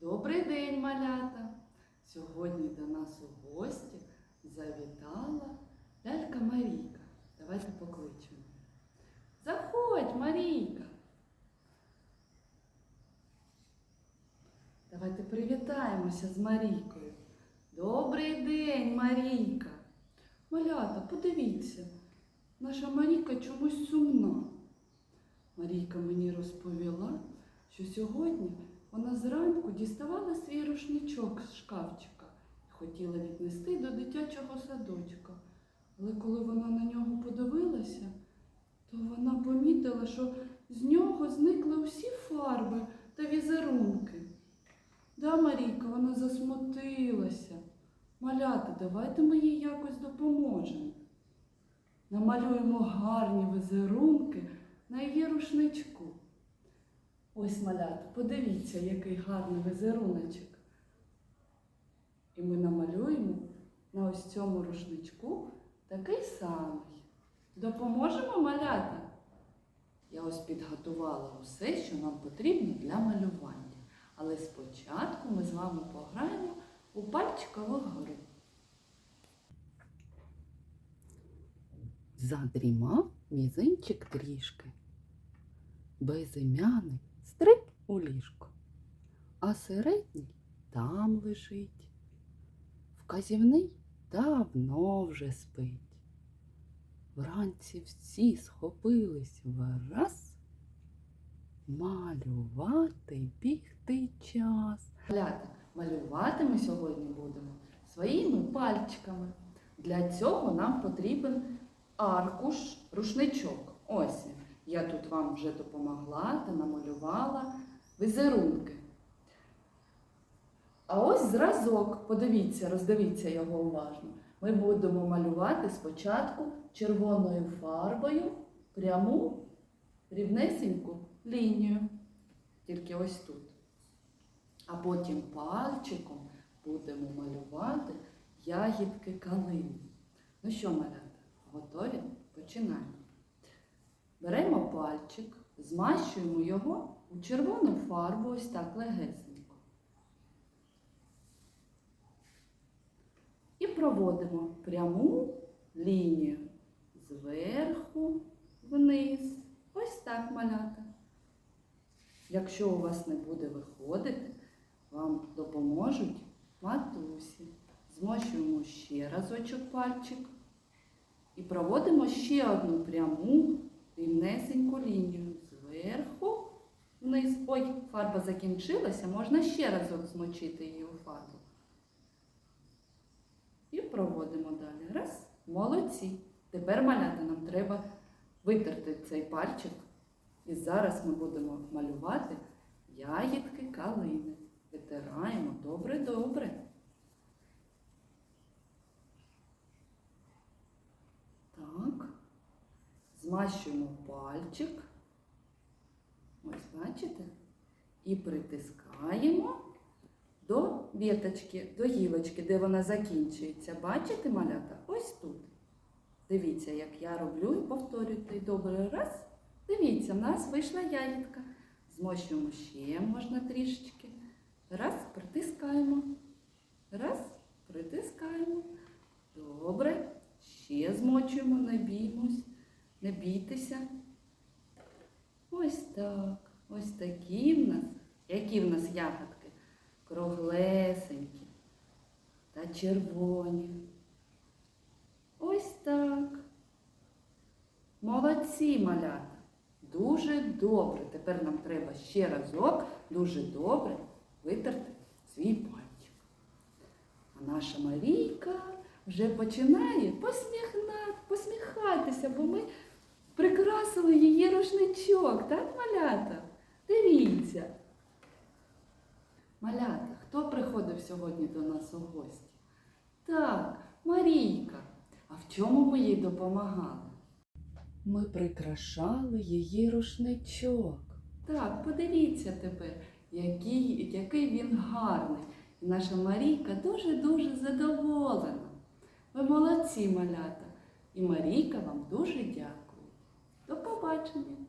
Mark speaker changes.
Speaker 1: Добрий день, малята! Сьогодні до нас у гості завітала лялька Марійка. Давайте покличемо. Заходь, Марійка! Давайте привітаємося з Марійкою. Добрий день, Марійка! Малята, подивіться, наша Марійка чомусь сумна. Марійка мені розповіла, що сьогодні вона зранку діставала свій рушничок з шкафчика і хотіла віднести до дитячого садочка. Але коли вона на нього подивилася, то вона помітила, що з нього зникли всі фарби та візерунки. Да, Марійка, вона засмутилася. Малята, давайте ми їй якось допоможемо. Намалюємо гарні візерунки на її рушничку. Ось малята, подивіться, який гарний візеруночок. І ми намалюємо на ось цьому рушничку такий самий. Допоможемо малята? Я ось підготувала усе, що нам потрібно для малювання. Але спочатку ми з вами пограємо у пальчикову гру. Задрімав мізинчик трішки. Безім'яний стриб у ліжко, а середній там лежить. Вказівний давно вже спить. Вранці всі схопились враз. Малювати бігти час. Малювати ми сьогодні будемо своїми пальчиками. Для цього нам потрібен аркуш, рушничок. Ось він. Я тут вам вже допомогла та намалювала візерунки. А ось зразок, подивіться, роздивіться його уважно. Ми будемо малювати спочатку червоною фарбою пряму рівнесеньку лінію. Тільки ось тут. А потім пальчиком будемо малювати ягідки калини. Ну що, малята, готові? Починаємо. Беремо пальчик, змащуємо його у червону фарбу ось так легесенько. І проводимо пряму лінію зверху вниз. Ось так малята. Якщо у вас не буде виходити, вам допоможуть матусі. Змощуємо ще разочок пальчик і проводимо ще одну пряму рівнесеньку лінію зверху вниз. Ой, фарба закінчилася, можна ще разок змочити її у фарбу. І проводимо далі. Раз. Молодці. Тепер малята нам треба витерти цей пальчик. І зараз ми будемо малювати ягідки калини. Витираємо добре-добре. Так. Змащуємо пальчик. Ось, бачите? І притискаємо до віточки, до гілочки, де вона закінчується. Бачите, малята? Ось тут. Дивіться, як я роблю і повторюйте. Добре, раз. Дивіться, в нас вийшла ягідка. Змощуємо ще можна трішечки. Раз, притискаємо. Раз, притискаємо. Добре. Ще змочуємо, не біймось, не бійтеся. Ось так. Ось такі в нас. Які в нас ягодки? Круглесенькі та червоні. Ось так. Молодці малята. Дуже добре. Тепер нам треба ще разок дуже добре витерти свій пальчик. А наша Марійка вже починає посміхна, посміхатися, бо ми прикрасили її рушничок, так, малята? Дивіться. Малята, хто приходив сьогодні до нас у гості? Так, Марійка. А в чому ми їй допомагали? Ми прикрашали її рушничок. Так, подивіться тепер, який, який він гарний. Наша Марійка дуже-дуже задоволена. Ви молодці, малята. І Марійка вам дуже дякує. До побачення!